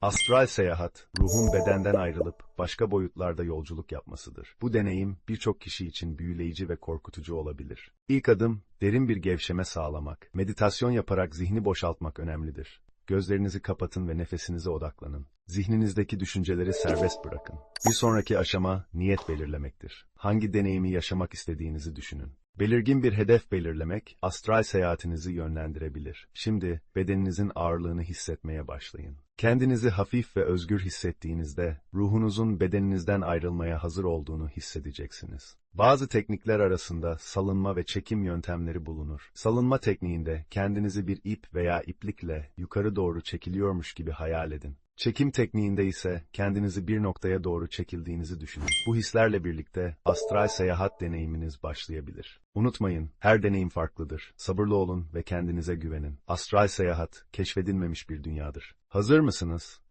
Astral seyahat, ruhun bedenden ayrılıp başka boyutlarda yolculuk yapmasıdır. Bu deneyim birçok kişi için büyüleyici ve korkutucu olabilir. İlk adım, derin bir gevşeme sağlamak. Meditasyon yaparak zihni boşaltmak önemlidir. Gözlerinizi kapatın ve nefesinize odaklanın. Zihninizdeki düşünceleri serbest bırakın. Bir sonraki aşama, niyet belirlemektir. Hangi deneyimi yaşamak istediğinizi düşünün. Belirgin bir hedef belirlemek, astral seyahatinizi yönlendirebilir. Şimdi, bedeninizin ağırlığını hissetmeye başlayın. Kendinizi hafif ve özgür hissettiğinizde, ruhunuzun bedeninizden ayrılmaya hazır olduğunu hissedeceksiniz. Bazı teknikler arasında salınma ve çekim yöntemleri bulunur. Salınma tekniğinde kendinizi bir ip veya iplikle yukarı doğru çekiliyormuş gibi hayal edin. Çekim tekniğinde ise kendinizi bir noktaya doğru çekildiğinizi düşünün. Bu hislerle birlikte astral seyahat deneyiminiz başlayabilir. Unutmayın, her deneyim farklıdır. Sabırlı olun ve kendinize güvenin. Astral seyahat, keşfedilmemiş bir dünyadır. Hazır mısınız?